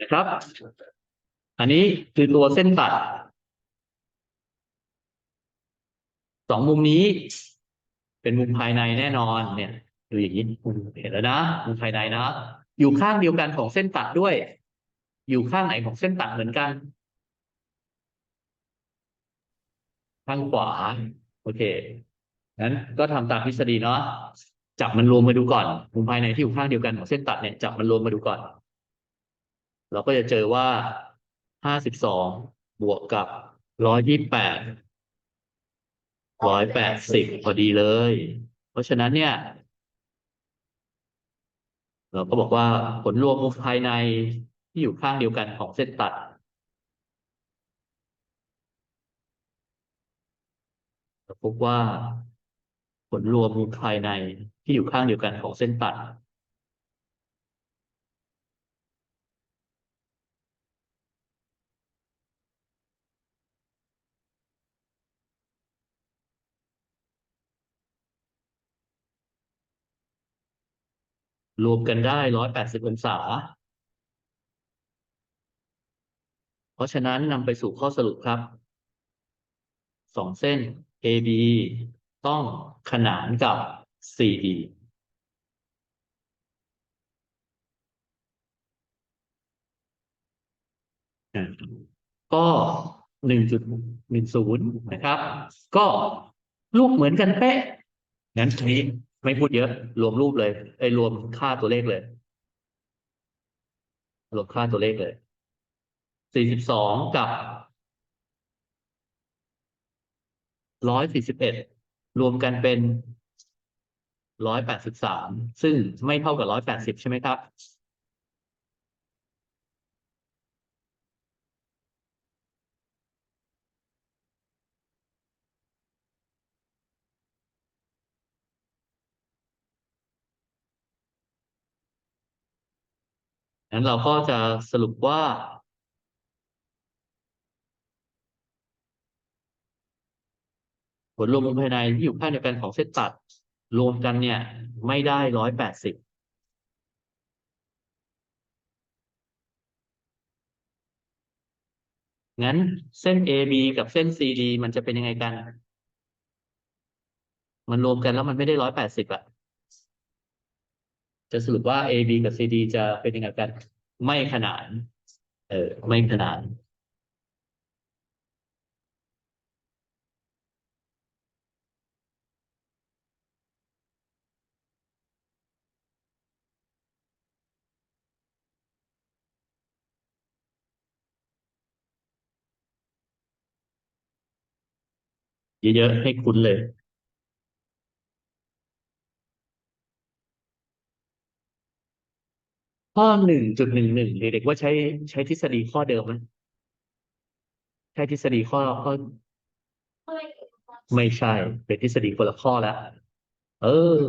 นะครับ อันนี้คือตัวเส้นตัดสองมุมนี้ เป็นมุมภายในแน่นอนเนี่ย ดูอย่างนี้เห็นแล้วนะมุมภายในนะอยู่ข้างเดียวกันของเส้นตัดด้วย อยู่ข้างไหนของเส้นตัดเหมือนกัน ข้างขวา โอเคงั้นก็ทำตามทฤษฎีเนาะจับมันรวมมาดูก่อนมุมภายในที่อยู่ข้างเดียวกันของเส้นตัดเนี่ยจับมันรวมมาดูก่อน เราก็จะเจอว่าห้าสิบสองบวกกับร้อยยี่แปดร้อยแปดสิบพอดีเลย เพราะฉะนั้นเนี่ย เราก็บอกว่าผลรวมภายในที่อยู่ข้างเดียวกันของเส้นตัด เราพบว่าผลรวมภายในที่อยู่ข้างเดียวกันของเส้นตัด รวมกันได้ร้อยแปดสิบองศา เพราะฉะนั้นนำไปสู่ข้อสรุปครับสองเส้น AB ต้องขนานกับ CD ก็หนึ่งจุดหนึ่งศูนย์นะครับ ก็รูปเหมือนกันเป๊ะงั้นที ไม่พูดเยอะ รวมรูปเลยไอ้รวมค่าตัวเลขเลย รวมค่าตัวเลขเลยสี่สิบสองกับร้อยสี่สิบเอ็ดรวมกันเป็นร้อยแปดสิบสามซึ่งไม่เท่ากับร้อยแปดสิบใช่ไหมครับ งั้นเราก็จะสรุปว่า ผลรวมภายในที่อยู่ข้างเดียวกันของเส้นตัด รวมกันเนี่ย ไม่ได้ร้อยแปดสิบงั้นเส้น AB กับเส้น CD มันจะเป็นยังไงกัน มันรวมกันแล้วมันไม่ได้ร้อยแปดสิบอะ จะสรุปว่า AB กับ CD จะเป็นยังไงกัน ไม่ขนาน เออ ไม่ขนาน เยอะๆให้คุ้นเลย ข้อหนึ่งจุดหนึ่งหนึ่งเด็กๆว่าใช้ใช้ทฤษฎีข้อเดิมไหมใช้ทฤษฎีข้อข้อไม่ใช่ เป็นทฤษฎีคนละข้อแล้ว เออ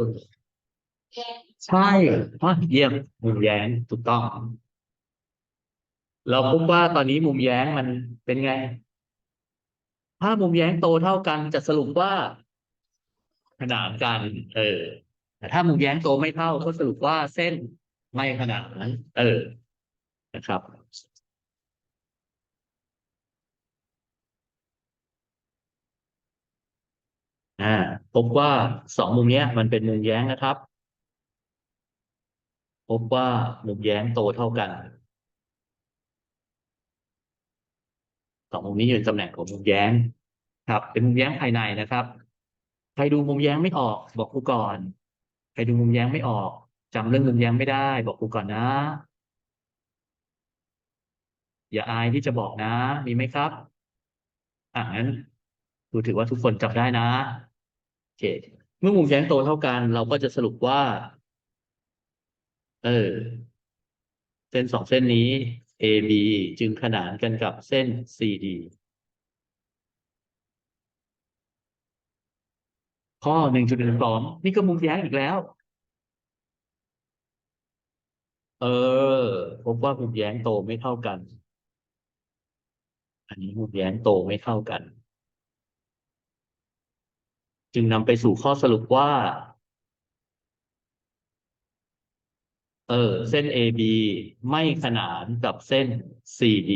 ใช่อะเยี่ยมมุมแย้งถูกต้อง เราพบว่าตอนนี้มุมแย้งมันเป็นไง ถ้ามุมแย้งโตเท่ากันจะสรุปว่า ขนานกัน เออแต่ถ้ามุมแย้งโตไม่เท่าก็สรุปว่าเส้น ไม่ขนาดนั้น เออ นะครับ อ่า พบว่าสองมุมเนี้ย มันเป็นมุมแย้งนะครับ พบว่ามุมแย้งโตเท่ากันสองมุมนี้อยู่ในตำแหน่งของมุมแย้ง ครับ เป็นมุมแย้งภายในนะครับ ใครดูมุมแย้งไม่ออก บอกครูก่อน ใครดูมุมแย้งไม่ออก จำเรื่องมุมแย้งไม่ได้ บอกครูก่อนนะ อย่าอายที่จะบอกนะ มีไหมครับอะงั้นครูถือว่าทุกคนจำได้นะโอเค เมื่อมุมแย้งโตเท่ากัน เราก็จะสรุปว่า เออ เส้นสองเส้นนี้ AB จึงขนานกันกับเส้น CD ข้อหนึ่งจุดหนึ่งสองนี่ก็มุมแย้งอีกแล้ว เออ พบว่ามุมแย้งโตไม่เท่ากัน อันนี้มุมแย้งโตไม่เท่ากัน จึงนำไปสู่ข้อสรุปว่า เออ เส้น AB ไม่ขนานกับเส้น CD